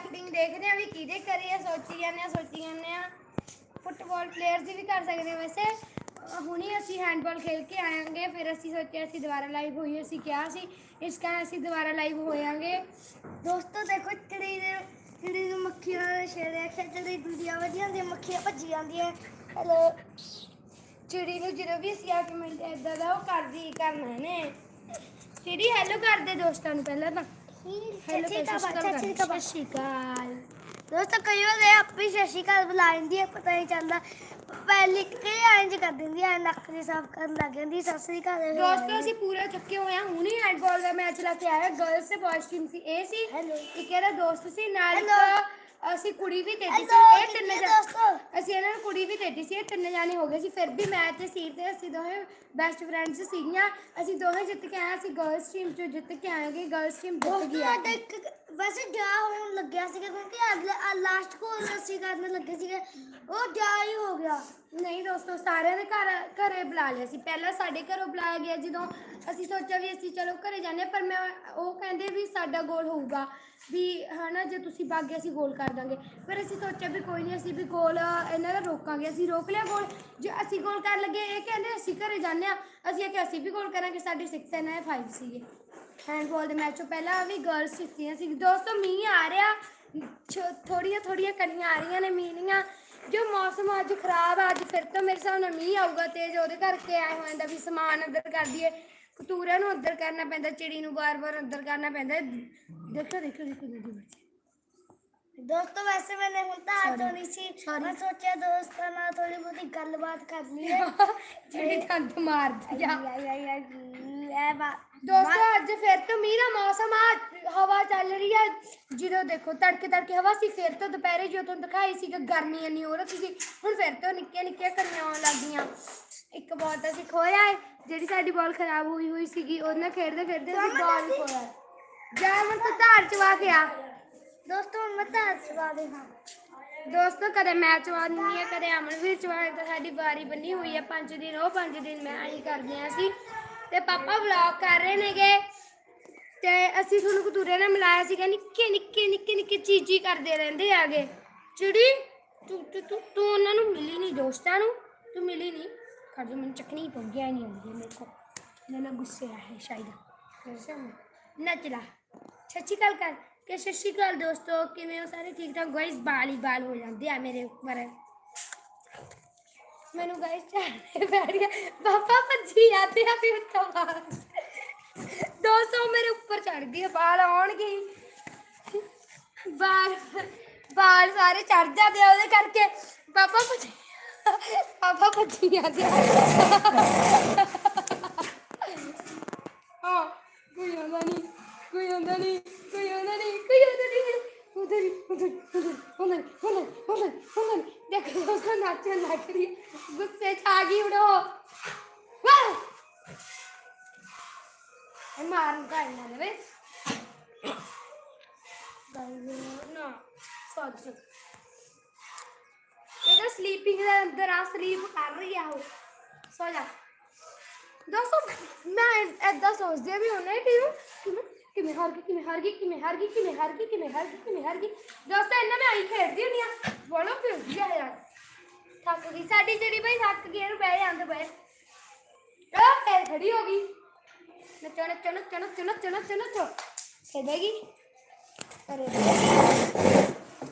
Acting ਦੇਖਦੇ ਆ ਵੀ ਕਿਹਦੇ ਕਰੀ ਆ, ਸੋਚੀ ਜਾਂਦੇ ਆ ਸੋਚੀ ਜਾਂਦੇ ਆ ਫੁੱਟਬਾਲ ਪਲੇਅਰਸ ਦੀ ਵੀ ਕਰ ਸਕਦੇ ਹਾਂ ਵੈਸੇ। ਹੁਣੀ ਅਸੀਂ ਹੈਂਡਬਾਲ ਖੇਲ ਕੇ ਆਵਾਂਗੇ, ਫਿਰ ਅਸੀਂ ਸੋਚਿਆ ਅਸੀਂ ਦੁਬਾਰਾ ਲਾਈਵ ਹੋਈ, ਅਸੀਂ ਕਿਹਾ ਸੀ, ਇਸ ਕਾਰਨ ਅਸੀਂ ਦੁਬਾਰਾ ਲਾਈਵ ਹੋਵਾਂਗੇ ਦੋਸਤੋ, ਦੇਖੋ ਚਿੜੀ ਦੇ ਚਿੜੀ ਨੂੰ ਮੱਖੀਆਂ ਦੇ ਛੇੜਿਆ ਖੇਡਦੀ ਦੁਨੀਆ ਵਧੀਆ ਦੀ ਮੱਖੀਆਂ ਭੱਜੀ ਜਾਂਦੀਆਂ। ਹੈਲੋ ਚਿੜੀ ਨੂੰ ਜਦੋਂ ਵੀ ਅਸੀਂ ਆ ਕੇ ਮਿਲਦੇ ਇਦਾਂ ਦਾ ਉਹ ਕਰਦੀ, ਕਰਨਾ ਨੇ। ਚਿੜੀ ਹੈਲੋ ਕਰਦੇ ਦੋਸਤਾਂ ਨੂੰ ਪਹਿਲਾਂ ਤਾਂ। ਹੈਲੋ ਸਤਿ ਸ਼੍ਰੀ ਅਕਾਲ ਦੋਸਤੋ ਕਈ ਵਾਰ ਇਹ ਆਪੇ ਸਤਿ ਸ਼੍ਰੀ ਅਕਾਲ ਬੁਲਾ ਲੈਂਦੀ ਹੈ ਪਤਾ ਨਹੀਂ ਚੱਲਦਾ। ਪਹਿਲੇ ਕਿ ਇੰਜ ਕਰ ਦਿੰਦੀ ਹੈ ਨੱਕ ਦੇ ਸਾਫ਼ ਕਰਨ ਲੱਗ ਜਾਂਦੀ ਸਤਿ ਸ਼੍ਰੀ ਅਕਾਲ। ਦੋਸਤੋ ਅਸੀਂ ਪੂਰਾ ਚੱਕੇ ਹੋਏ ਹਾਂ ਹੁਣੇ ਹੈਂਡਬਾਲ ਦਾ ਮੈਚ ਲਾ ਕੇ ਆਇਆ ਗਰਲਸ ਤੇ ਬॉयਜ਼ ਟੀਮ ਸੀ ਇਹ ਸੀ। ਇੱਕ ਇਹਦਾ ਦੋਸਤ ਸੀ ਨਾਲ ਇੱਕ ਅਸੀਂ ਕੁੜੀ ਵੀ ਦੇਤੀ ਸੀ ਇਹ ਤਿੰਨ ਜਣੇ ਅਸੀਂ ਇਹਨਾਂ ਨੂੰ ਕੁੜੀ ਵੀ ਦੇਤੀ ਸੀ ਇਹ ਤਿੰਨ ਜਾਣੇ ਹੋ ਗਏ ਸੀ ਫਿਰ ਵੀ ਮੈਚ ਤੇ ਸੀ ਤੇ ਅਸੀਂ ਦੋਵੇਂ ਬੈਸਟ ਫਰੈਂਡਸ ਸੀਗੀਆਂ। ਅਸੀਂ ਦੋਵੇਂ ਜਿੱਤ ਕੇ ਆਏ ਅਸੀਂ ਗਰਲਸ ਟੀਮ ਚੋਂ ਜਿੱਤ ਕੇ ਆਏਗੇ ਗਰਲਸ ਟੀਮ ਜਿੱਤ ਗਈ ਆ। ਵੈਸੇ ਜਾ ਹੋਣ ਲੱਗਿਆ ਸੀਗਾ ਕਿਉਂਕਿ ਅਗਲੇ ਲਾਸਟ ਕੋਲ ਅਸੀਂ ਕਰਨ ਲੱਗੇ ਸੀਗੇ ਉਹ ਜਾ ਹੀ ਹੋ ਗਿਆ। ਨਹੀਂ ਦੋਸਤੋ ਸਾਰਿਆਂ ਦੇ ਘਰ ਘਰੇ ਬੁਲਾ ਲਿਆ ਸੀ। ਪਹਿਲਾਂ ਸਾਡੇ ਘਰੋਂ ਬੁਲਾਇਆ ਗਿਆ ਜਦੋਂ ਅਸੀਂ ਸੋਚਿਆ ਵੀ ਅਸੀਂ ਚਲੋ ਘਰੇ ਜਾਂਦੇ ਹਾਂ, ਪਰ ਮੈਂ ਉਹ ਕਹਿੰਦੇ ਵੀ ਸਾਡਾ ਗੋਲ ਹੋਊਗਾ ਵੀ ਹਨਾ ਜੇ ਤੁਸੀਂ ਭਾਗੇ ਅਸੀਂ ਗੋਲ ਕਰ ਦਾਂਗੇ। ਫਿਰ ਅਸੀਂ ਸੋਚਿਆ ਵੀ ਕੋਈ ਨਹੀਂ ਅਸੀਂ ਵੀ ਗੋਲ ਇਹਨਾਂ ਦਾ ਰੋਕਾਂਗੇ। ਅਸੀਂ ਰੋਕ ਲਿਆ ਗੋਲ ਜੇ ਅਸੀਂ ਗੋਲ ਕਰਨ ਲੱਗੇ ਇਹ ਕਹਿੰਦੇ ਅਸੀਂ ਘਰੇ ਜਾਂਦੇ ਆ ਅਸੀਂ ਆਖਿਆ ਅਸੀਂ ਵੀ ਗੋਲ ਕਰਾਂਗੇ ਸਾਡੇ 6 ਇਹਨਾਂ ਦੇ 5 ਸੀਗੇ। ਹੈਂਡਬਾਲ ਦੇ ਮੈਚ ਤੋਂ ਪਹਿਲਾਂ ਵੀ ਗਰਲਸ ਜਿੱਤੀਆਂ ਸੀ ਦੋਸਤੋ ਮੀਂਹ ਆ ਰਿਹਾ ਥੋੜੀਆਂ ਥੋੜੀਆਂ ਕਣੀਆਂ ਆ ਰਹੀਆਂ ਨੇ ਮੀਂਹ ਜੋ ਮੌਸਮ ਅੱਜ ਖਰਾਬ ਆ ਅੱਜ ਫਿਰ ਤੋਂ ਮੇਰੇ ਹਿਸਾਬ ਨਾਲ ਮੀਂਹ ਆਊਗਾ ਤੇਜ਼ ਉਹਦੇ ਕਰਕੇ ਆਏ ਹੋਏ ਦਾ ਵੀ ਸਮਾਨ ਅੰਦਰ ਕਰ ਦਈਏ ਕਤੂਰਿਆਂ ਨੂੰ ਅੰਦਰ ਕਰਨਾ ਪੈਂਦਾ ਚਿੜੀ ਨੂੰ ਵਾਰ-ਵਾਰ ਅੰਦਰ ਕਰਨਾ ਪੈਂਦਾ ਦੇਖੋ ਦੇਖੋ ਦੇਖੋ ਦੋਸਤੋ ਵੈਸੇ ਮੈਨੇ ਹੁਣ ਤਾਂ ਆ ਸੀ. ਮੈਂ ਸੋਚਿਆ ਦੋਸਤਾਂ ਨਾਲ ਥੋੜੀ ਬਹੁਤੀ ਗੱਲਬਾਤ ਕਰ ਲਈਏ ਜਿਹੜੀ ਦੰਦ ਮਾਰਦੀ ਆ ਯਾ ਯਾ ਯਾ ਇਹ ਬਾ ਦੋਸਤੋ ਅੱਜ ਫਿਰ ਤੋਂ ਮੀਂਹ ਦਾ ਮੌਸਮ ਆ ਹਵਾ ਚੱਲ ਰਹੀ ਆ। ਜਦੋਂ ਦੇਖੋ ਤੜਕੇ ਤੜਕੇ ਹਵਾ ਸੀ ਫਿਰ ਤੋਂ ਦੁਪਹਿਰੇ ਜੋ ਤੁਹਾਨੂੰ ਦਿਖਾਈ ਸੀ ਕਿ ਗਰਮੀ ਇੰਨੀ ਹੋ ਰਹੀ ਸੀ। ਹੁਣ ਫਿਰ ਤੋਂ ਨਿੱਕੀਆਂ ਨਿੱਕੀਆਂ ਕਣੀਆਂ ਆਉਣ ਲੱਗ ਗਈਆਂ ਇੱਕ ਬਾਲ ਤਾਂ ਅਸੀਂ ਖੋਇਆ ਹੈ ਜਿਹੜੀ ਸਾਡੀ ਬਾਲ ਖਰਾਬ ਹੋਈ ਹੋਈ ਸੀਗੀ ਉਹਦੇ ਨਾਲ ਖੇਡਦੇ ਖੇਡਦੇ ਅਸੀਂ ਬਾਲ ਖੋਇਆ। ਜਾ ਹੁਣ ਤੂੰ ਧਾਰ ਚਵਾ ਕੇ ਆ। ਦੋਸਤੋ ਹੁਣ ਮੈਂ ਤਾਂ ਸਵਾ ਦੇ ਹਾਂ ਦੋਸਤੋ ਕਦੇ ਮੈਂ ਚਵਾਨੀ ਹੈ ਕਦੇ ਅਮਨਵੀਰ ਚਵਾਏ ਤਾਂ ਸਾਡੀ ਵਾਰੀ ਬੰਨੀ ਹੋਈ ਹੈ ਪੰਜ ਦਿਨ ਉਹ ਪੰਜ ਦਿਨ ਮੈਂ ਆਈ ਕਰਦੇ ਆ ਅਸੀਂ। ਤੇ ਪਾਪਾ ਵਲੌਗ ਕਰ ਰਹੇ ਨੇਗੇ। ਤੇ ਅਸੀਂ ਤੁਹਾਨੂੰ ਕਤੂਰੇ ਨਾਲ ਮਿਲਾਇਆ ਸੀਗਾ, ਨਿੱਕੇ ਨਿੱਕੇ ਨਿੱਕੇ ਨਿੱਕੇ ਚੀਚੀ ਕਰਦੇ ਰਹਿੰਦੇ ਆਗੇ। ਚਿੜੀ, ਤੂੰ ਤੂੰ ਤੂੰ ਤੂੰ ਉਹਨਾਂ ਨੂੰ ਮਿਲੀ ਨਹੀਂ ਦੋਸਤਾਂ ਨੂੰ। ਤੂੰ ਮਿਲੀ ਨਹੀਂ ਖੜ ਜਾ, ਮੈਨੂੰ ਚੱਕਣੀ ਪਊ, ਗਿਆ ਨਹੀਂ ਆਉਂਦੀ ਮੇਰੇ ਕੋ ਮੈਨੂੰ ਗੁੱਸੇ ਆ ਹੈ ਸ਼ਾਇਦ। ਵੈਸੇ ਮੈਂ- ਸੱਚੀ ਗੱਲ ਕਰ, ਕਿ ਸਤਿ ਸ਼੍ਰੀ ਅਕਾਲ ਦੋਸਤੋ, ਕਿਵੇਂ ਹੋ ਸਾਰੇ ਠੀਕ ਠਾਕ ਗਾਇਸ ਬਾਲ ਹੀ ਬਾਲ ਹੋ ਜਾਂਦੇ ਆ ਮੇਰੇ ਉੱਪਰ। ਮੈਨੂੰ ਗਾਇਸ ਚਾਹਨੇ ਬੈਠ ਗਿਆ ਪਾਪਾ ਭੱਜੀ ਜਾਂਦੇ ਆ ਵੀ ਉੱਤੋਂ ਬਾਹਰ। ਦੋਸਤੋ ਮੇਰੇ ਉੱਪਰ ਚੜ ਗਏ ਬਾਲ ਆਉਣਗੇ ਬਾਲ ਬਾਲ ਸਾਰੇ ਚੜ ਜਾਂਦੇ ਆ ਉਹਦੇ ਕਰਕੇ। ਪਾਪਾ ਭੱਜੀ ਪਾਪਾ ਭੱਜੀ ਜਾਂਦੇ ਆ। ਹਾਂ, ਕੋਈ ਆਉਂਦਾ ਨਹੀਂ ਕੋਈ ਆਉਂਦਾ ਨਹੀਂ ਕੋਈ ਆਉਂਦਾ ਨਹੀਂ ਕੋਈ উদরি উদরি উদরি উদরি উদরি উদরি देखो दोस्तों नाचने लग रही है गुस्से से आ गई उड़ो मारन का इन्होंने वे ਨਾ ਸੌਜ ਇਹਦਾ ਸਲੀਪਿੰਗ ਦੇ ਅੰਦਰ ਆ ਸਲੀਪ ਕਰ ਰਹੀ ਆ ਉਹ ਸੌ ਜਾ ਦੋਸਤੋ ਮੈਂ ਐਦਾਂ ਸੋਚਦੀ ਆ ਵੀ ਉਹਨੇ ਟੀਮ ਕਿਵੇਂ ਹਾਰ ਗਈ, ਕਿਵੇਂ ਹਾਰ ਗਈ, ਕਿਵੇਂ ਹਾਰ ਗਈ, ਕਿਵੇਂ ਹਾਰ ਗਈ, ਕਿਵੇਂ ਹਾਰ ਗਈ, ਕਿਵੇਂ ਹਾਰ ਗਈ। ਦੋਸਤੋ ਇਹਨਾਂ ਮੈਂ ਆਈ ਖੇਡਦੀ ਹੁੰਦੀ ਆ ਬੋਲੋ ਫਿਰਦੀ ਆ ਯਾਰ। ਥੱਕ ਗਈ। ਸਾਡੀ ਜਿਹੜੀ ਬਈ ਥੱਕ ਗਈ, ਇਹਨੂੰ ਬਹਿ ਜਾਂਦੇ ਬਹਿ। ਆ ਫੇਰ ਖੜੀ ਹੋ ਗਈ। ਨੱਚੋ ਨੱਚੋ ਨੱਚੋ ਨੱਚੋ ਨੱਚੋ ਨੱਚੋ ਨੱਚੋ। ਖੇਡੇਗੀ। ਅਰੇ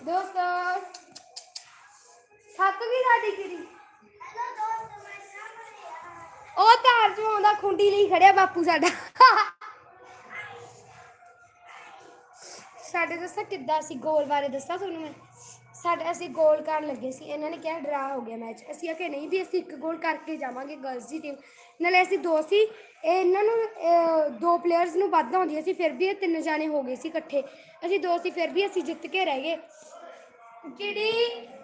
ਦੋਸਤੋ, ਥੱਕ ਗਈ ਸਾਡੀ ਚਿੜੀ ਉਹ ਧਾਰ ਚਵਾਉਂਦਾ ਖੁੰਡੀ ਲਈ ਖੜਿਆ ਬਾਪੂ ਸਾਡਾ। ਸਾਡੇ ਦੱਸਾਂ ਕਿੱਦਾਂ ਸੀ ਗੋਲ ਬਾਰੇ ਦੱਸਾਂ ਤੁਹਾਨੂੰ ਮੈਂ? ਸਾਡੇ ਅਸੀਂ ਗੋਲ ਕਰਨ ਲੱਗੇ ਸੀ ਇਹਨਾਂ ਨੇ ਕਿਹਾ ਡਰਾ ਹੋ ਗਿਆ ਮੈਚ ਅਸੀਂ ਆਖਿਆ ਨਹੀਂ ਵੀ ਅਸੀਂ ਇੱਕ ਗੋਲ ਕਰਕੇ ਜਾਵਾਂਗੇ ਗਰਲਸ ਦੀ ਟੀਮ ਨਾਲੇ ਅਸੀਂ ਦੋ ਸੀ ਇਹ ਇਹਨਾਂ ਨੂੰ ਅਹ, ਦੋ ਪਲੇਅਰਸ ਨੂੰ ਵੱਧ ਆਉਂਦੀਆਂ ਸੀ ਫਿਰ ਵੀ ਇਹ ਤਿੰਨ ਜਾਣੇ ਹੋ ਗਏ ਸੀ ਇਕੱਠੇ। ਅਸੀਂ ਦੋ ਸੀ ਫਿਰ ਵੀ ਅਸੀਂ ਜਿੱਤ ਕੇ ਰਹਿ ਗਏ। ਜਿਹੜੀ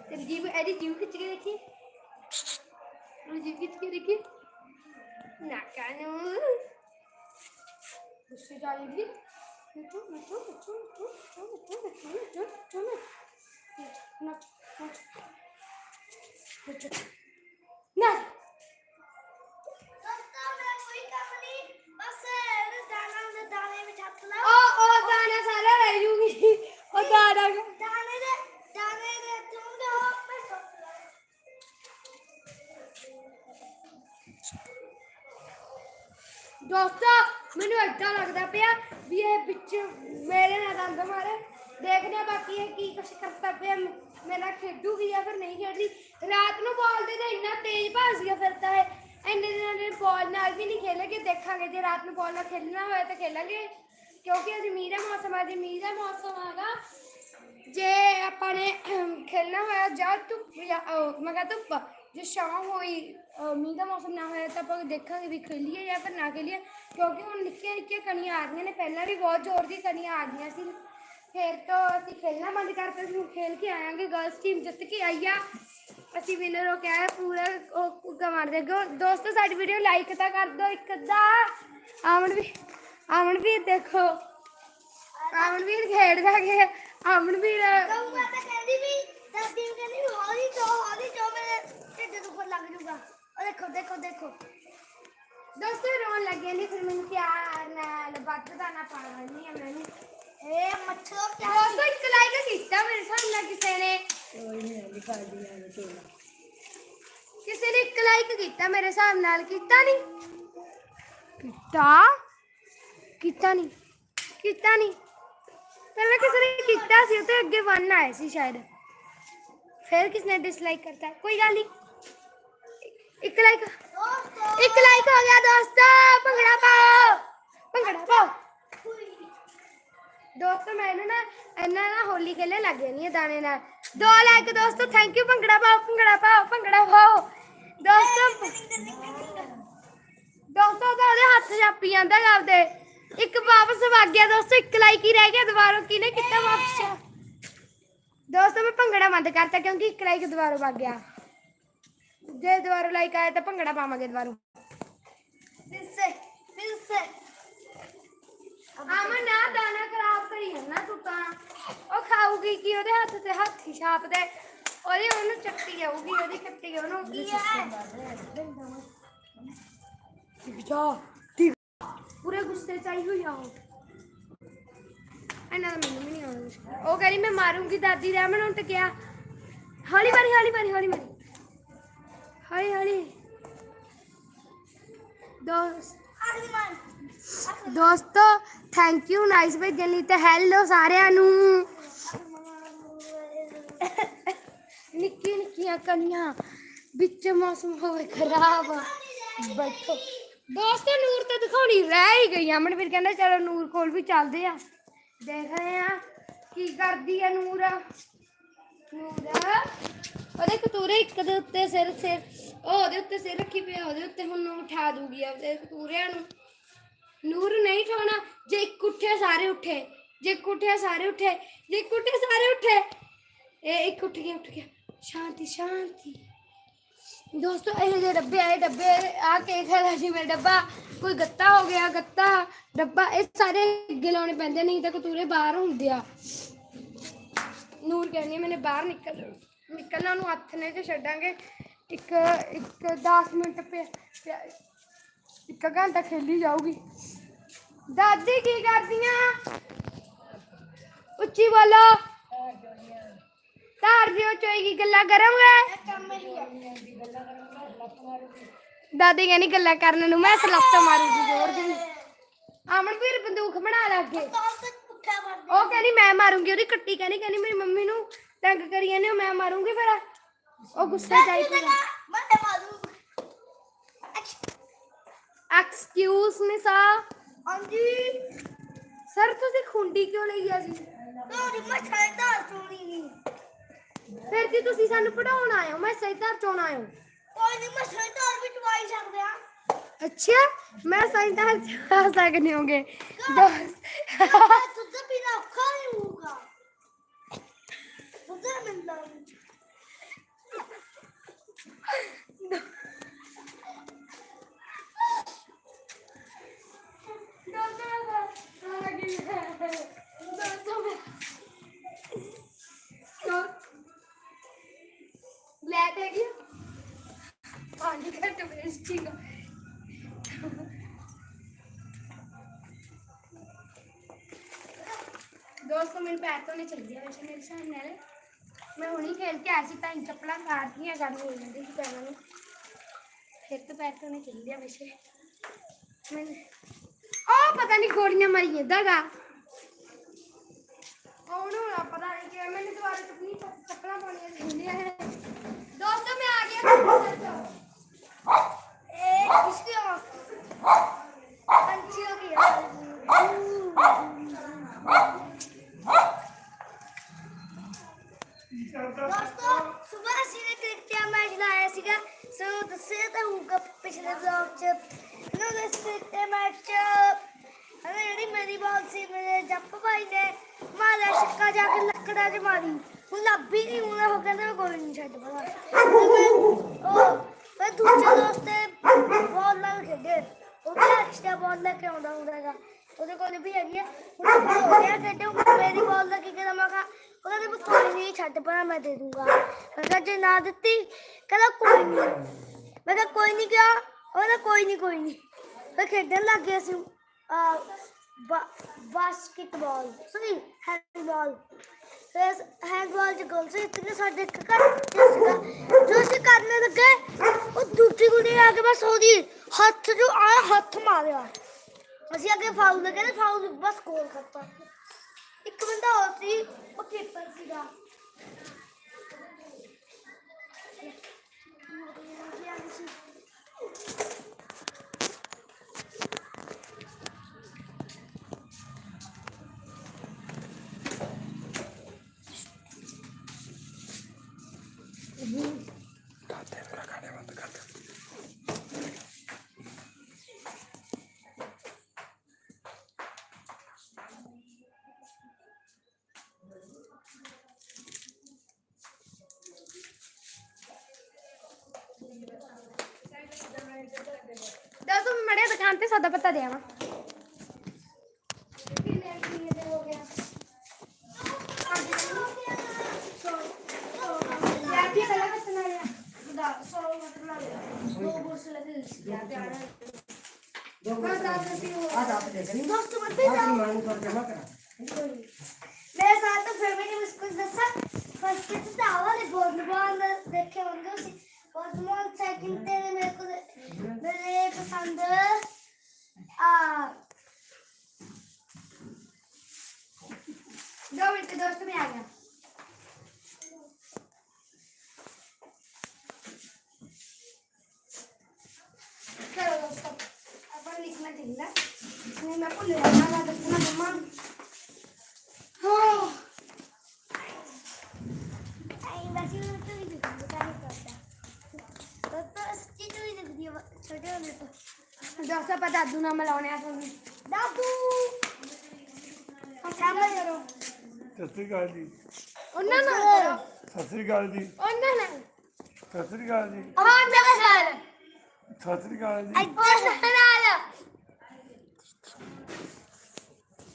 ਤੇਰੀ ਜੀਵ ਇਹਦੀ ਜੀਵ ਖਿੱਚ ਕੇ ਦੇਖੀ। ਉਹ ਜੀਵ ਖਿੱਚ ਕੇ ਦੇਖੀ। ਨਾਕਾਂ ਨੂੰ ਗੁੱਸੇ ਜਾਏਗੀ ਨੱਚੋ На, на, ਮੇਰੇ ਮਾਰੇ। ਦੇਖਦੇ ਆ ਬਾਕੀ ਇਹ ਕੀ ਕੁਛ ਕਰਦਾ ਪਿਆ ਮੇਰੇ ਖੇਡੂਗੀ ਜਾਂ ਫਿਰ ਨਹੀਂ ਖੇਡਦੀ। ਰਾਤ ਨੂੰ ਬਾਲ ਦੇ ਤਾਂ ਇੰਨਾ ਤੇਜ਼ ਭੱਜਿਆ ਫਿਰਦਾ ਹੈ ਇੰਨੇ ਦਿਨਾਂ ਦੇ ਬਾਲ ਨਾਲ ਵੀ ਨਹੀਂ ਖੇਲਾਂਗੇ ਦੇਖਾਂਗੇ, ਜੇ ਰਾਤ ਨੂੰ ਬਾਲ ਨਾਲ ਖੇਲਣਾ ਹੋਇਆ ਤਾਂ ਖੇਲਾਂਗੇ। ਕਿਉਂਕਿ ਅੱਜ ਮੀਂਹ ਦਾ ਮੌਸਮ ਆ। ਜੇ ਮੀਂਹ ਦਾ ਮੌਸਮ ਆਗਾ, ਜੇ ਆਪਾਂ ਨੇ ਖੇਲਣਾ ਹੋਇਆ ਜਾਂ ਧੁੱਪ ਜਾਂ ਮੈਂ ਕਿਹਾ ਧੁੱਪ, ਜੇ ਸ਼ਾਮ ਹੋਈ ਮੀਂਹ ਦਾ ਮੌਸਮ ਨਾ ਹੋਇਆ ਤਾਂ ਆਪਾਂ ਦੇਖਾਂਗੇ ਵੀ ਖੇਲੀਏ ਜਾਂ ਫਿਰ ਨਾ ਖੇਲੀਏ ਕਿਉਂਕਿ ਹੁਣ ਨਿੱਕੀਆਂ ਨਿੱਕੀਆਂ ਕਣੀਆਂ ਆ ਰਹੀਆਂ ਨੇ ਪਹਿਲਾਂ ਵੀ ਬਹੁਤ ਜ਼ੋਰ ਦੀ ਕਣੀਆਂ ਆ ਰਹੀਆਂ ਸੀ ਫਿਰ ਤੋਂ ਅਸੀਂ ਖੇਲਣਾ ਬੰਦ ਕਰਤਾ ਸੀ ਹੁਣ ਖੇਲ ਕੇ ਆਵਾਂਗੇ ਗਰਲਸ ਟੀਮ ਜਿੱਤ ਕੇ ਆਈ ਆ ਅਸੀਂ ਵਿਨਰ ਹੋ ਕੇ ਆਏ ਪੂਰਾ ਉਹ ਕੁੱਗਾ ਮਾਰ ਦੇਗਾ ਦੋਸਤੋ ਸਾਡੀ ਵੀਡੀਓ ਲਾਈਕ ਤਾਂ ਕਰ ਦਿਓ ਇੱਕ ਅੱਧਾ ਆਮਨ ਵੀ ਆਮਨ ਵੀ ਦੇਖੋ ਆਮਨਵੀਰ ਖੇਡਦਾ ਕਿ ਆਮਨਵੀਰ ਕਹੂੰ ਮੈਂ ਤਾਂ ਕਹਿੰਦੀ ਵੀ ਦਾਦੀ ਨੂੰ ਕਹਿੰਦੀ ਵੀ ਹੌਲੀ ਚੋ ਹੌਲੀ ਚੋ ਮੇਰੇ ਢਿੱਡ ਦੁਖਣ ਲੱਗ ਜੂਗਾ ਉਹ ਦੇਖੋ ਦੇਖੋ ਦੇਖੋ ਦੋਸਤੋ ਰੋਣ ਲੱਗੇ ਨੇ ਫਿਰ ਮੈਨੂੰ ਪਿਆਰ ਨਾਲ ਵੱਧ ਦਾਣਾ ਪਾਣਾ ਨਹੀਂ ਆ ਮੈਨੂੰ ਏ ਮੱਛਰ ਕਿਆ ਦੋਸਤੋ ਇੱਕ ਲਾਈਕ ਕੀਤਾ ਮੇਰੇ ਸਾਹਮਣੇ ਕਿਸੇ ਨੇ ਕਿਸੇ ਨੇ ਇੱਕ ਲਾਈਕ ਕੀਤਾ ਮੇਰੇ ਹਿਸਾਬ ਨਾਲ ਕੀਤਾ ਨਹੀਂ ਕੀਤਾ ਕੀਤਾ ਨਹੀਂ ਕੀਤਾ ਨਹੀਂ ਪਹਿਲਾਂ ਕਿਸੇ ਨੇ ਕੀਤਾ ਸੀ ਉਹ ਤੇ ਅੱਗੇ ਵਨ ਆਏ ਸੀ ਸ਼ਾਇਦ ਫਿਰ ਕਿਸ ਨੇ ਡਿਸਲਾਈਕ ਕਰਤਾ ਕੋਈ ਗੱਲ ਨਹੀਂ ਇੱਕ ਲਾਈਕ ਇੱਕ ਲਾਈਕ ਹੋ ਗਿਆ ਦੋਸਤੋ, ਭੰਗੜਾ ਪਾਓ। ਭੰਗੜਾ ਪਾਓ। ਦੋਸਤੋ, ਮੈਨੂੰ ਨਾ ਇਹਨਾਂ ਨਾਲ ਹੋਲੀ ਖੇਲੇ ਲੱਗ ਜਾਣੀ ਹੈ ਦਾਣੇ ਨਾਲ। ਦੋ ਲਾਈਕ ਦੋਸਤੋ ਥੈਂਕ ਯੂ ਭੰਗੜਾ ਪਾਓ ਭੰਗੜਾ ਪਾਓ ਭੰਗੜਾ ਪਾਓ। ਦੋਸਤੋ ਦੋਸਤੋ ਤਾਂ ਉਹਦੇ ਹੱਥ ਜਾਪੀ ਜਾਂਦਾ ਆਪਦੇ। ਇੱਕ ਵਾਪਸ ਵਗ ਗਿਆ ਦੋਸਤੋ, ਇੱਕ ਲਾਈਕ ਹੀ ਰਹਿ ਗਿਆ ਦੁਬਾਰਾ। ਕਿਹਨੇ ਕੀਤਾ ਵਾਪਸ? ਦੋਸਤੋ, ਮੈਂ ਭੰਗੜਾ ਬੰਦ ਕਰਤਾ ਕਿਉਂਕਿ ਇੱਕ ਲਾਈਕ ਦੁਬਾਰਾ ਵਗ ਗਿਆ। ਜੇ ਦੁਬਾਰਾ ਲਾਈਕ ਆਇਆ ਤਾਂ ਭੰਗੜਾ ਪਾਵਾਂਗੇ ਦੁਬਾਰਾ। ਫਿਰ ਸੇ ਫਿਰ ਸੇ ਆਮਨ ਨਾ ਦਾਣਾ ਖਰਾਬ ਕਰੀ ਨਾ ਤੂੰ ਤਾਂ। ਉਹ ਖਾਊਗੀ ਕੀ ਉਹਦੇ ਹੱਥ ਤੇ ਹੱਥੀ ਛਾਪ ਦੇ ਉਹਦੀ ਉਹਨੂੰ ਚੱਕੀ ਜਾਊਗੀ ਉਹਦੀ ਕੱਟੀ ਉਹਨੂੰ ਕੀ ਹੈ? ਜਾ ਠੀਕ। ਪੂਰੇ ਗੁੱਸੇ ਚ ਆਈ ਹੋਈ ਆ ਉਹ। ਇਹਨਾਂ ਦਾ ਮੈਨੂੰ ਵੀ ਨਹੀਂ ਆਉਂਦਾ। ਉਹ ਕਹਿੰਦੀ ਮੈਂ ਮਾਰੂੰਗੀ ਦਾਦੀ ਦੇ ਅਮਨ ਉੱਟ ਗਿਆ ਹੌਲੀ ਮਾਰੀ ਹੌਲੀ ਮਾਰੀ ਹੌਲੀ ਮਾਰੀ। ਹੌਲੀ ਹੌਲੀ ਦੋਸਤ ਦੋਸਤੋ ਥੈਂਕ ਯੂ ਨਾਈਸ ਭੇਜਣ ਲਈ ਤੇ ਹੈਲੋ ਸਾਰਿਆਂ ਨੂੰ। ਨਿੱਕੀ ਨਿੱਕੀਆਂ ਕਣੀਆਂ, ਵਿੱਚ ਮੌਸਮ ਹੋਵੇ ਖਰਾਬ ਬੈਠੋ। ਦੋਸਤੋ, ਨੂਰ ਤਾਂ ਦਿਖਾਉਣੀ ਰਹਿ ਹੀ ਗਈ ਅਮਨ ਫਿਰ ਕਹਿੰਦਾ, ਚਲੋ ਨੂਰ ਕੋਲ ਵੀ ਚੱਲਦੇ ਆ। ਦੇਖ ਰਹੇ ਆ, ਕੀ ਕਰਦੀ ਆ ਨੂਰ। ਨੂਰ ਉਹਦੇ ਕਤੂਰੇ ਇੱਕ ਦੇ ਉੱਤੇ ਸਿਰ ਸਿਰ, ਉਹ ਉਹਦੇ ਉੱਤੇ ਸਿਰ ਰੱਖੀ ਪਿਆ ਉਹਦੇ ਉੱਤੇ ਹੁਣ ਉਹ ਉਠਾ ਦੂਗੀ ਆਪਦੇ ਕਤੂਰਿਆਂ ਨੂੰ। ਨੂਰ ਨਹੀਂ ਠੋਣਾ ਜੇ ਇੱਕ ਉੱਠਿਆ ਸਾਰੇ ਉੱਠੇ, ਜੇ ਇੱਕ ਉੱਠਿਆ ਸਾਰੇ ਉੱਠੇ, ਜੇ ਇੱਕ ਉੱਠਿਆ ਸਾਰੇ ਉੱਠੇ। ਇਹ ਇੱਕ ਉੱਠ ਗਿਆ ਉੱਠ ਗਿਆ। ਸ਼ਾਂਤੀ ਸ਼ਾਂਤੀ। ਦੋਸਤੋ, ਇਹ ਜਿਹੜੇ ਡੱਬੇ ਆਏ, ਡੱਬੇ ਆ ਕੇ ਖੜਾ ਸੀ ਮੇਰਾ ਡੱਬਾ, ਕੋਈ ਗੱਤਾ ਹੋ ਗਿਆ, ਗੱਤਾ, ਡੱਬਾ, ਇਹ ਸਾਰੇ ਅੱਗੇ ਲਾਉਣੇ ਪੈਂਦੇ, ਨਹੀਂ ਤਾਂ ਕਤੂਰੇ ਬਾਹਰ ਹੁੰਦੇ ਆ। ਨੂਰ ਕਹਿੰਦੀ ਮੈਨੇ ਬਾਹਰ ਨਿਕਲ ਨਿਕਲਣਾ ਨੂੰ ਹੱਥ ਨੇ ਚ ਛੱਡਾਂਗੇ, ਇੱਕ ਇੱਕ 10 ਮਿੰਟ ਪਿਆ ਇੱਕ ਘੰਟਾ ਖੇਲੀ ਜਾਊਗੀ। ਦਾਦੀ ਕੀ ਕਰਦੀਆਂ? ਉੱਚੀ ਬੋਲੋ। ਧਾਰ ਦਿਓ ਚੋਈ ਕੀ ਗੱਲਾਂ ਕਰੋਗੇ? ਕੰਮ ਦਾਦੀ ਕਹਿੰਦੀ, ਗੱਲਾਂ ਕਰਨ ਨੂੰ ਮੈਂ ਸਲੱਪ ਮਾਰੂਗੀ, ਜ਼ੋਰ ਦੀ ਅਮਨਵੀਰ ਬੰਦੂਕ ਬਣਾ ਲਾ ਪੁੱਠਾ ਮਾਰ ਦੇ ਉਹ ਕਹਿੰਦੀ ਮੈਂ ਮਾਰੂੰਗੀ ਉਹਦੀ ਕੱਟੀ। ਕਹਿੰਦੀ ਕਹਿੰਦੀ ਮੇਰੀ ਮੰਮੀ ਨੂੰ ਤੰਗ ਕਰੀ ਜਾਂਦੇ ਹੋ ਮੈਂ ਮਾਰੂੰਗੀ ਫਿਰ। ਉਹ ਗੁੱਸੇ ਚ ਆਈ ਦਾ ਮੈਂ ਤੇ ਮਾਰੂ ਐਕਸਕਿਊਜ਼ ਮੀ ਸਾ ਹਾਂਜੀ। ਸਰ ਤੁਸੀਂ ਖੁੰਡੀ ਕਿਉਂ ਲਈ ਆ ਜੀ? ਤੋਰੀ ਮੱਛਰ ਦਾ ਸੁਣੀ ਨਹੀਂ। ਫਿਰ ਜੀ ਤੁਸੀਂ ਸਾਨੂੰ ਪੜਾਉਣ ਆਏ ਹੋ ਮੈਂ ਸਹੀਦਾਰ ਚੋਣ ਆਏ ਹੋ। ਕੋਈ ਨਹੀਂ ਮੱਛਰ ਦਾ ਵੀ ਚਵਾਈ ਸਕਦੇ ਆ। ਅੱਛਾ ਮੈਂ ਸਹੀਦਾਰ ਚਾ ਸਕਦੇ ਹੋਗੇ ਦੋਸਤ ਦੁੱਧ ਪੀਣਾ ਔਖਾ ਨਹੀਂ ਹੋਊਗਾ ਦੁੱਧ ਮਿਲਦਾ ਨਹੀਂ ਲੈਟ ਹੈਗੀ ਆ? ਪੰਜ ਘੰਟੇ ਵੇਸਟ ਹੀ ਕਰ ਦੋਸਤੋ ਮੈਨੂੰ ਪੈਰ ਤੋਂ ਨਹੀਂ ਚੱਲਦੀ ਵੈਸੇ ਮੇਰੇ ਹਿਸਾਬ ਨਾਲ ਮੈਂ ਹੁਣੀ ਖੇਲ ਕੇ ਆਈ ਸੀ ਤਾਂ ਹੀ ਚੱਪਲਾਂ ਕਾਟਦੀਆਂ ਗਰਮ ਹੋ ਜਾਂਦੀ ਸੀ ਪੈਰਾਂ ਨੂੰ ਫਿਰ ਤਾਂ ਪੈਰ ਤੋਂ ਨਹੀਂ ਚੱਲਦੀ ਵੈਸੇ ਮੈਨੂੰ ਉਹ ਪਤਾ ਨਹੀਂ ਗੋਲੀਆਂ ਮਾਰੀ ਜਾਂਦਾਗਾ ਉਹਨੂੰ ਨਾ ਪਤਾ ਨਹੀਂ ਕਿ ਮੈਨੂੰ ਦੁਬਾਰਾ ਚੁੱਕਣੀ ਚੱਪਲਾਂ ਪਾਉਣੀਆਂ ਚਾਹੀਦੀਆਂ ਹੈ ਦੋਸਤੋ ਮੈਂ ਆ ਗਿਆ ਦੋਸਤੋ, ਸਵੇਰ ਅਸੀਂ ਨੇ ਕ੍ਰਿਕਟ ਦਾ ਮੈਚ ਲਾਇਆ ਸੀਗਾ, ਸੋ ਦੱਸਿਆ ਤਾਂ ਹੋਊਗਾ ਪਿਛਲੇ ਵਲੌਗ ਚ। ਨਾ ਇਸ ਕ੍ਰਿਕਟ ਮੈਚ ਚ। ਹਨਾ, ਜਿਹੜੀ ਮੇਰੀ ਬਾਲ ਸੀ, ਮੇਰੇ ਜੱਪ ਭਾਈ ਨੇ ਮਾਰਿਆ, ਛੱਕਾ ਜਾ ਕੇ ਲੱਕੜਾਂ 'ਚ ਮਾਰੀ। ਹੁਣ ਲੱਭੀ ਨਹੀਂ ਹੁਣ ਉਹ ਕਹਿੰਦਾ ਮੈਂ ਕੋਈ ਨਹੀਂ ਛੱਡ ਪੜਾ ਫਿਰ ਦੂਜੇ ਦੋਸਤ ਬਾਲ ਨਾਲ ਖੇਡੇ। ਉਹ ਵੀ ਐਕਸਟਰਾ ਬਾਲ ਲੈ ਕੇ ਆਉਂਦਾ ਹੁੰਦਾ ਹੈਗਾ। ਉਹਦੇ ਕੋਲ ਵੀ ਹੈਗੀ ਆ। ਹੁਣ ਹੋ ਗਿਆ ਖੇਡੇ ਮੇਰੀ ਬਾਲ ਦਾ ਕੀ ਕਰਾਂ? ਮੈਂ ਕਿਹਾ ਉਹ ਕਹਿੰਦਾ ਕੋਈ ਨਹੀਂ ਛੱਡ ਪੜਾ ਮੈਂ ਦੇ ਦੂੰਗਾ। ਮੈਂ ਕਿਹਾ, ਜੇ ਨਾ ਦਿੱਤੀ, ਕਹਿੰਦਾ ਕੋਈ ਨਹੀਂ ਮੈਂ ਕਿਹਾ, ਕੋਈ ਨਹੀਂ ਕਿਹਾ ਉਹ ਕੋਈ ਨਹੀਂ ਕੋਈ ਨਹੀਂ ਫਿਰ ਖੇਡਣ ਲੱਗ ਗਏ ਅਸੀਂ। ਆ ਬਾਸਕਟਬਾਲ ਸੌਰੀ ਹੈਂਡਬਾਲ ਫਿਰ ਹੈਂਡਬਾਲ ਚ ਗੋਲ ਸੀ ਤੇ ਸਾਡੇ ਇੱਕ ਘਰ ਸੀਗਾ। ਜੋ ਅਸੀਂ ਕਰਨੇ ਲੱਗੇ, ਉਹ ਦੂਜੀ ਕੁੜੀ ਆ ਕੇ ਬਸ ਉਹਦੀ ਹੱਥ ਜੋ ਆ ਹੱਥ ਮਾਰਿਆ। ਅਸੀਂ ਅੱਗੇ ਫਾਉਲ ਲੱਗੇ ਤੇ ਫਾਉਲ ਬਸ ਗੋਲ ਕਰਤਾ। ਇੱਕ ਬੰਦਾ ਹੋਰ ਸੀ, ਉਹ ਪੇਪਰ ਸੀਗਾ। ਦੋਸਤੋ दसा फर्स्ट तो दावा ने बोर्डमान देखे होंगे उसी बोर्डमान सेकंड तेरे मेरे को मेरे पसंद आ दो मिनट के दोस्त में आ गया لا انا كل انا هذا السنه ما દોસ્તો પર દાદુ ના મળવાના તમે દાદુ સામે કરો ਸਤਿ ਸ੍ਰੀ ਅਕਾਲ ਜੀ ਉਹਨਾਂ ਨਾਲ ਸਤਿ ਸ੍ਰੀ ਅਕਾਲ ਜੀ ਉਹਨਾਂ ਨਾਲ ਸਤਿ ਸ੍ਰੀ ਅਕਾਲ ਜੀ ਆਹ ਮੇਰੇ ਨਾਲ ਸਤਿ ਸ੍ਰੀ ਅਕਾਲ ਜੀ ਉਹਨਾਂ ਨਾਲ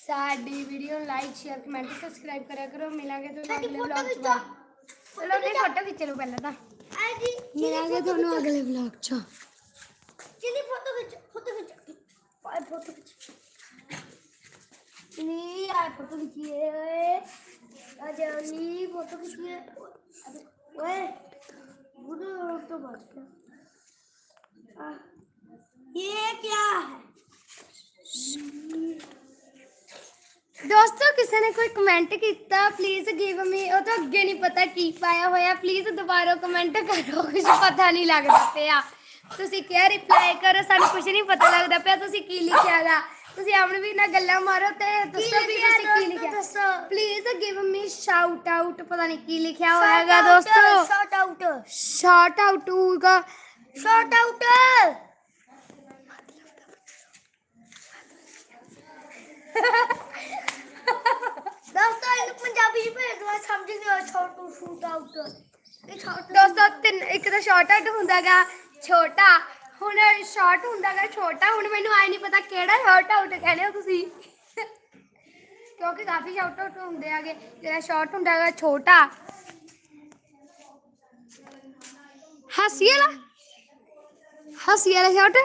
ਸਾਡੀ ਵੀਡੀਓ ਨੂੰ ਲਾਈਕ ਸ਼ੇਅਰ ਕਮੈਂਟ ਸਬਸਕ੍ਰਾਈਬ ਕਰਿਆ ਕਰੋ ਮਿਲਾਂਗੇ ਤੁਹਾਨੂੰ ਸਾਡੀ ਅਗਲੇ ਫੋਟੋ ਵਲੌਗ 'ਚ ਖਿੱਚੋ ਚਲੋ ਨਹੀਂ ਫੋਟੋ ਖਿੱਚ ਲਓ ਪਹਿਲਾਂ ਤਾਂ आई जी ਮਿਲਾਂਗੇ ਤੁਹਾਨੂੰ ਅਗਲੇ ਵਲੌਗ 'ਚ चलिए फोटो खींचो फोटो खींचो भाई फोटो खींचो नहीं यार फोटो खींचिए अजनी फोटो खींचिए अबे, ओए बुरे तो बच गया आ, ये क्या है ਦੋਸਤੋ ਕਿਸੇ ਨੇ ਕੋਈ ਕਮੈਂਟ ਕੀਤਾ ਪਲੀਜ਼ ਗਿਵ ਮੀ ਉਹ ਤਾਂ ਅੱਗੇ ਨਹੀਂ ਪਤਾ ਕੀ ਪਾਇਆ ਹੋਇਆ ਪਲੀਜ਼ ਦੁਬਾਰਾ ਕਮੈਂਟ ਕਰੋ ਕੁਝ ਪਤਾ ਨਹੀਂ ਲੱਗਦਾ ਪਿਆ। ਤੁਸੀਂ ਕਿਹਾ ਰਿਪਲਾਈ ਕਰੋ ਸਾਨੂੰ ਕੁਝ ਨਹੀਂ ਪਤਾ ਲੱਗਦਾ ਪਿਆ ਤੁਸੀਂ ਕੀ ਲਿਖਿਆ ਦਾ ਤੁਸੀਂ ਆਪਣੇ ਵੀ ਨਾ ਗੱਲਾਂ ਮਾਰੋ ਤੇ ਦੱਸੋ ਵੀ ਤੁਸੀਂ ਕੀ ਲਿਖਿਆ? ਦੱਸੋ। Please give me shout out ਪਤਾ ਨਹੀਂ ਕੀ ਲਿਖਿਆ ਹੋਇਆਗਾ ਦੋਸਤੋ। ਸ਼ਾਊਟ ਆਊਟ ਸ਼ਾਊਟ ਆਊਟ ਹੋਊਗਾ। Shout out Ha ha ha! 10 aylık Punjabi ਚ ਭੇਜਦਾ ਸਮਝਦੇ ਹੋ ਛੋਟੂ ਸ਼ੂਟ ਆਊਟ ਇਹ ਛੋਟੂ ਦੋਸਤੋ ਤਿੰਨ ਇੱਕ ਤਾਂ ਸ਼ਾਰਟ ਆਊਟ ਹੁੰਦਾਗਾ ਛੋਟਾ। ਹੁਣ ਸ਼ਾਰਟ ਹੁੰਦਾਗਾ ਛੋਟਾ। ਹੁਣ ਮੈਨੂੰ ਆਈ ਨਹੀਂ ਪਤਾ ਕਿਹੜਾ ਸ਼ਾਰਟ ਆਊਟ ਕਹਿੰਦੇ ਹੋ ਤੁਸੀਂ। ਕਿਉਂਕਿ ਕਾਫੀ ਸ਼ਾਰਟ ਆਊਟ ਹੁੰਦੇ ਆਗੇ ਜਿਹੜਾ ਸ਼ਾਰਟ ਹੁੰਦਾਗਾ ਛੋਟਾ। ਹਾਸੀ ਵਾਲਾ? ਹਾਸੀ ਵਾਲਾ ਸ਼ਾਰਟ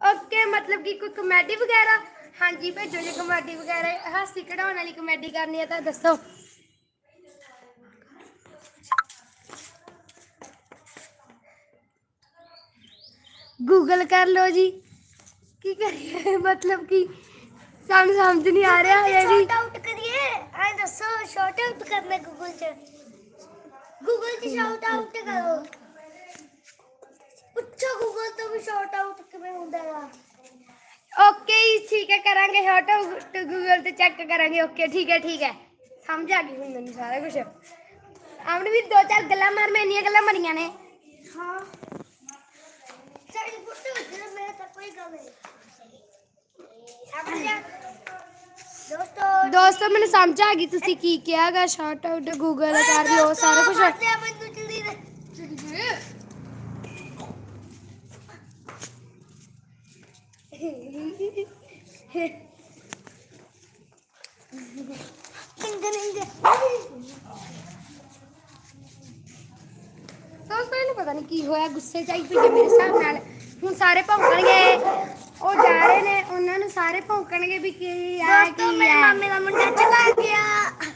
ਓਕੇ ਮਤਲਬ ਕਿ ਕੋਈ ਕਮੇਡੀ ਵਗੈਰਾ? ਹਾਂਜੀ ਭੇਜੋ ਜੇ ਕਮੇਡੀ ਵਗੈਰਾ। ਹਾਸੀ ਕਢਾਉਣ ਵਾਲੀ ਕਮੇਡੀ ਕਰਨੀ ਹੈ ਤਾਂ ਦੱਸੋ। ਗੂਗਲ ਕਰ ਲਓ ਜੀ। ਕੀ ਕਰੀਏ? ਮਤਲਬ ਕਿ ਸਾਨੂੰ ਸਮਝ ਨਹੀਂ ਆ ਰਿਹਾ ਇਹ ਵੀ। ਸ਼ਾਰਟ ਆਊਟ ਕਰੀਏ। ਐ ਦੱਸੋ ਸ਼ਾਰਟ ਆਊਟ ਕਰਨਾ ਗੂਗਲ 'ਚ। ਗੂਗਲ 'ਚ ਸ਼ਾਰਟ ਆਊਟ ਕਰੋ। ਪੁੱਛੋ ਗੂਗਲ ਤੋਂ ਵੀ ਸ਼ਾਰਟ ਆਊਟ ਕਿਵੇਂ ਹੁੰਦਾ ਹੈ ਓਕੇ ਠੀਕ ਹੈ ਕਰਾਂਗੇ ਆਊਟ ਗੂਗਲ ਤੇ ਚੈੱਕ ਕਰਾਂਗੇ। ਓਕੇ ਠੀਕ ਹੈ ਠੀਕ ਹੈ। ਸਮਝ ਆ ਗਈ ਹੁਣ ਮੈਨੂੰ ਸਾਰਾ ਕੁਝ ਆਮਨ ਵੀ ਦੋ ਚਾਰ ਗੱਲਾਂ ਮਾਰ ਮੈਂ ਇੰਨੀਆਂ ਗੱਲਾਂ ਮਰੀਆਂ ਨੇ। ਹਾਂ। ਸਾਡੀ ਪੁੱਛੋ ਵਿੱਚ ਮੇਰੇ ਤਾਂ ਕੋਈ ਗੱਲ ਨਹੀਂ। ਆਪਣੇ ਦੋਸਤੋ। ਦੋਸਤੋ ਮੈਨੂੰ ਸਮਝ ਆ ਗਈ ਤੁਸੀਂ ਕੀ ਕਿਹਾਗਾ ਸ਼ਾਰਟ ਆਊਟ ਗੂਗਲ ਕਰ ਲਓ ਸਾਰਾ ਕੁਝ ਆਪਣੇ ਮੈਨੂੰ ਜਲਦੀ ਦੇ ਕਿੰਗ ਕਿੰਗ ਦੋਸਤੋ ਇਹਨੂੰ ਪਤਾ ਨਹੀਂ ਕੀ ਹੋਇਆ ਗੁੱਸੇ ਚ ਆਈ ਪਈ ਹੈ ਮੇਰੇ ਹਿਸਾਬ ਨਾਲ ਹੁਣ ਸਾਰੇ ਭੌਂਕਣਗੇ ਉਹ ਜਾ ਰਹੇ ਨੇ ਉਹਨਾਂ ਨੂੰ ਸਾਰੇ ਭੌਂਕਣਗੇ ਵੀ ਕੀ ਆ? ਦੋਸਤੋ ਕੀ ਮੇਰੇ ਆ ਮਾਮੇ ਦਾ ਮੁੰਡਾ ਚਲਾ ਗਿਆ।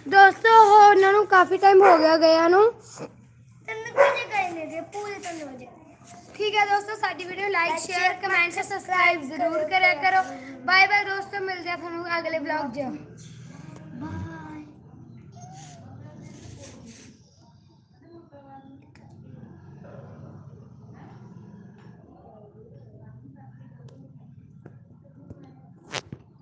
ਦੋਸਤੋ ਉਹ ਉਹਨਾਂ ਨੂੰ ਕਾਫੀ ਟਾਈਮ ਹੋ ਗਿਆ ਗਿਆ ਨੂੰ। ਤਿੰਨ ਵਜੇ ਗਏ ਨੇ ਜੇ ਪੂਰੇ ਤਿੰਨ ਵਜੇ। ਠੀਕ ਹੈ ਦੋਸਤੋ ਸਾਡੀ video like share comment subscribe ਜ਼ਰੂਰ ਕਰਿਆ ਕਰੋ। ਬਾਏ ਬਾਏ ਦੋਸਤੋ ਮਿਲਦੇ ਆ ਤੁਹਾਨੂੰ ਅਗਲੇ ਵਲੌਗ 'ਚ।